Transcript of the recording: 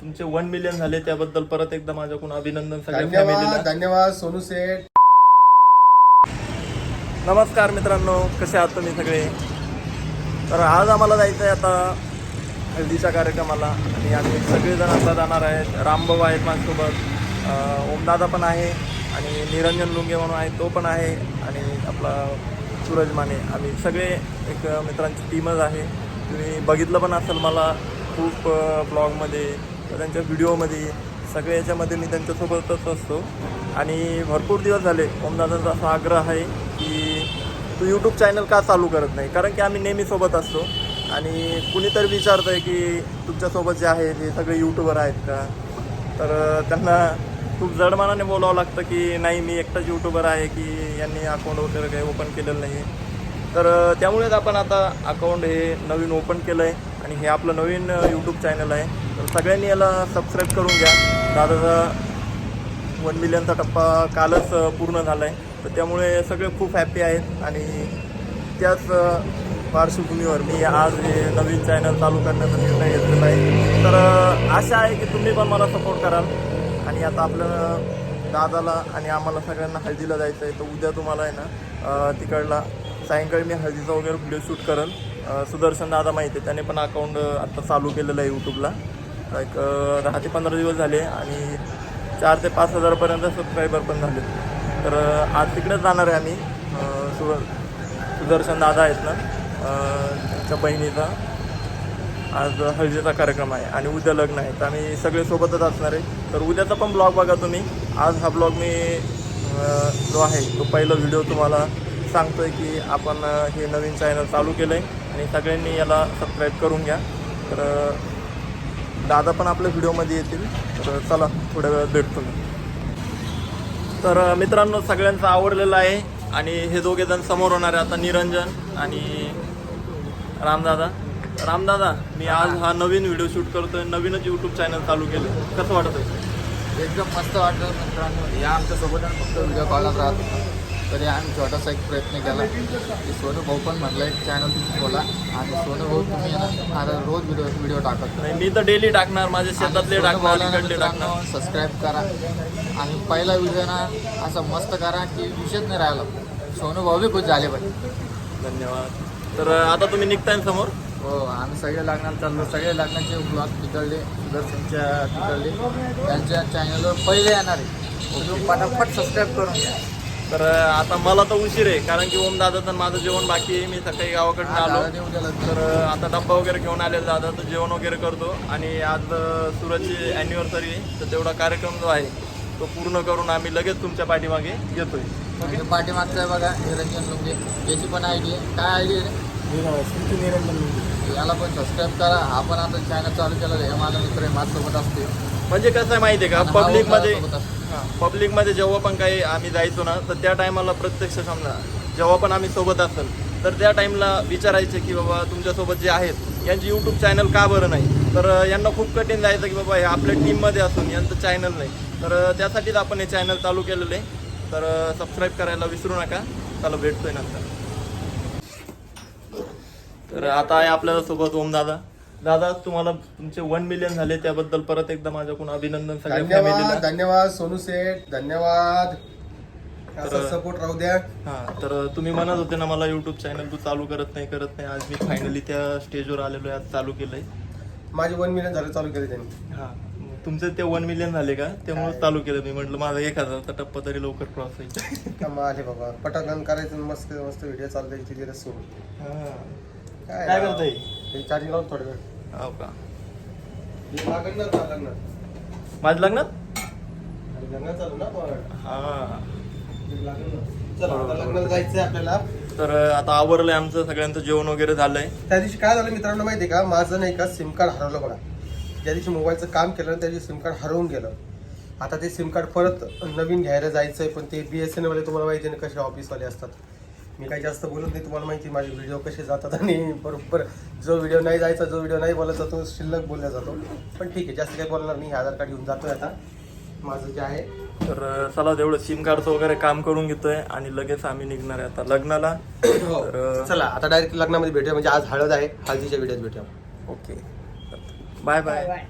तुमचे one million झाले त्याबद्दल परत एकदा माझ्याकडून अभिनंदन सगळ्या धन्यवाद फॅमिलीला धन्यवाद सोनू सेठ नमस्कार मित्रांनो कसे आहात तुम्ही सगळे? तर आज आम्हाला जायचं आहे आता हल्दीच्या कार्यक्रमाला. आणि आम्ही सगळेजण आता जाणार आहेत. रामभाऊ आहेत माझ्यासोबत. अं, ओमदादा पण आहे आणि निरंजन लुंगे म्हणून आहे तो पण आहे. आणि आपला सूरज माने. आम्ही सगळे एक मित्रांची टीमच आहे. तुम्ही बघितलं पण असेल मला खूप ब्लॉगमध्ये त्यांच्या व्हिडिओमध्ये सगळ्या याच्यामध्ये मी त्यांच्यासोबतच असतो. आणि भरपूर दिवस झाले ओमदादांचा असा आग्रह आहे की तू यूट्यूब चॅनल का चालू करत नाही? कारण की आम्ही नेहमी सोबत असतो. आणि कुणीतरी विचारतं आहे की तुमच्यासोबत जे आहे ते सगळे यूट्यूबर आहेत का? तर त्यांना खूप जडमानाने बोलावं लागतं की नाही मी एकटाच यूट्यूबर आहे की यांनी अकाउंट वगैरे काही ओपन केलेलं नाही तर त्यामुळेच आपण आता अकाउंट हे नवीन ओपन केलं आहे आणि हे आपलं नवीन यूट्यूब चॅनल आहे. तर सगळ्यांनी याला सबस्क्राईब करून घ्या. दादाचा वन मिलियनचा टप्पा कालच पूर्ण झाला आहे तर त्यामुळे सगळे खूप हॅपी आहेत. आणि त्याच पार्श्वभूमीवर मी आज हे नवीन चॅनल चालू करण्याचा निर्णय घेतलेला आहे. तर आशा आहे की तुम्ही पण मला सपोर्ट कराल. आणि आता आपलं दादाला आणि आम्हाला सगळ्यांना हळदीला जायचं आहे तर उद्या तुम्हाला आहे ना तिकडला सायंकाळी मी हळदीचा वगैरे व्हिडिओ शूट करेल. सुदर्शन दादा माहिती आहे त्याने पण अकाउंट आत्ता चालू केलेलं आहे यूट्यूबला एक दहा ते पंधरा दिवस झाले आणि चार ते पाच हजारपर्यंत सबस्क्रायबर पण झाले तर आज तिकडेच जाणार आहे आम्ही. सु सुर सुदर्शन दादा आहेत ना त्यांच्या बहिणीचा. आज हळदीचा कार्यक्रम आहे आणि उद्या लग्न आहे. तर आम्ही सगळे सोबतच असणार आहे. तर उद्याचा पण ब्लॉग बघा तुम्ही. आज हा ब्लॉग मी जो आहे तो पहिला व्हिडिओ तुम्हाला सांगतो आहे की आपण हे नवीन चॅनल चालू केलं आहे आणि सगळ्यांनी याला सबस्क्राईब करून घ्या. तर दादा पण आपल्या व्हिडिओमध्ये येतील. तर चला थोड्या वेळात भेटतो मी. तर मित्रांनो सगळ्यांचं आवडलेलं आहे. आणि हे दोघे जण समोर होणार आहे आता निरंजन आणि रामदादा रामदादा मी आज हा नवीन व्हिडिओ शूट करतोय. नवीनच यूट्यूब चॅनल चालू केलं कसं वाटत आहे एकदम मस्त वाटलं मित्रांनो. या आमच्यासोबत फक्त व्हिडिओ कॉलच राहत. होता तरी आम्ही छोटासा एक प्रयत्न केला. की सोनू भाऊ पण म्हटलं एक चॅनल तुम्ही खोला. आणि सोनू भाऊ तुम्ही ना आता रोज व्हिडिओ व्हिडिओ टाकत नाही मी तर डेली टाकणार माझे शेतातले टाकणार इकडले टाकणार. सबस्क्राईब करा. आणि पहिला व्हिडिओ ना असा मस्त करा की विषयच नाही राहिला. सोनू भाऊ बी खुश झाले पाहिजे धन्यवाद. तर आता तुम्ही निघताय समोर? हो आम्ही सगळे लग्नाला चाललो. सगळे लग्नाचे ब्लॉग तिकडले सुदर्शनच्या तिकडले त्यांच्या चॅनलवर पहिले येणार आहे. पटापट सबस्क्राईब करून घ्या. तर आता मला तर उशीर आहे कारण की ओम दादाचं माझं जेवण बाकी आहे मी सकाळी गावाकडनं आलो. दादा तर आता डब्बा वगैरे घेऊन आले दादा तर जेवण वगैरे करतो. आणि आज सूरजची अॅनिव्हर्सरी आहे तर तेवढा कार्यक्रम जो आहे तो पूर्ण करून आम्ही लगेच तुमच्या पाठीमागे येतोय. म्हणजे पाठीमागचं आहे बघा निरंजन लुंगे याची पण आय डी आहे? काय आय डी आहे याला पण सबस्क्राईब करा. आपण आता चॅनल चालू केलं हे माझा मित्र आहे माझ्यासोबत असते म्हणजे कसं आहे माहिती आहे का पब्लिकमध्ये. पब्लिकमध्ये जेव्हा पण काही आम्ही जायचो ना तर त्या टायमाला प्रत्यक्ष समजा जेव्हा पण आम्ही सोबत असेल तर त्या टाईमला विचारायचे की बाबा तुमच्यासोबत जे आहेत यांची यूट्यूब चॅनल का बरं नाही? तर यांना खूप कठीण जायचं की बाबा हे आपल्या टीममध्ये असून यांचं चॅनल नाही. तर त्यासाठीच आपण हे चॅनल चालू केलेलं आहे. तर सबस्क्राईब करायला विसरू नका. चला भेटतोय नंतर. तर आता आहे आपल्यासोबत ओम दादा दादा तुम्हाला तुमचे वन मिलियन झाले त्याबद्दल परत एकदा माझ्याकडून अभिनंदन सगळ्या धन्यवाद फॅमिलीला धन्यवाद सोनू सेठ धन्यवाद. तर- सपोर्ट राहू द्या. हा तर तुम्ही म्हणत होते ना मला युट्यूब चॅनल तू चालू करत नाही करत नाही. आज मी फायनली त्या स्टेजवर आलेलो आहे आज चालू केलंय. माझे वन मिलियन झालं चालू केले त्यांनी. हा तुमचे ते वन मिलियन झाले का? त्यामुळे चालू केलं मी म्हटलं माझा एक हजारचा टप्पा तरी लवकर क्रॉस होईल. कमाल आहे बाबा. पटाकन करायचं मस्त मस्त व्हिडिओ चालू द्यायची तिथे सोडून. हा. काय काय. करताय? चार्जिंग लावून थोडं वेळ. हो का? लग्नात आणि लग्न चालू ना पण हा. लागणार ना. चला आता लग्नाला जायचंय आपल्याला. तर आता आवरलंय आमचं सगळ्यांचं जेवण वगैरे झालंय. त्या दिवशी काय झालं मित्रांनो माहिती आहे का? माझं नाही का सिम कार्ड हरवलं बघा. ज्या दिवशी मोबाईलचं काम केलं ना त्या दिवशी सिम कार्ड हरवून गेलं. आता ते सिम कार्ड परत नवीन घ्यायला जायचं आहे पण ते बी एस वाले तुम्हाला माहिती आहे ना कसे ऑफिसवाले असतात. मी काही जास्त बोलत नाही तुम्हाला माहिती माझे व्हिडिओ कसे जातात आणि बरोबर जो व्हिडिओ नाही जायचा जो व्हिडिओ नाही बोलायचा तो शिल्लक बोलला जातो. पण ठीक आहे जास्त काही बोलणार नाही हे आधार कार्ड घेऊन जातोय आता. माझं जे आहे. तर चला तेवढं सिम कार्डचं वगैरे काम करून घेतोय आणि लगेच आम्ही निघणार आहे आता लग्नाला. तर चला आता डायरेक्ट लग्नामध्ये भेटूया म्हणजे आज हळद आहे. हळदीच्या व्हिडिओत भेटूया. ओके. Bye bye.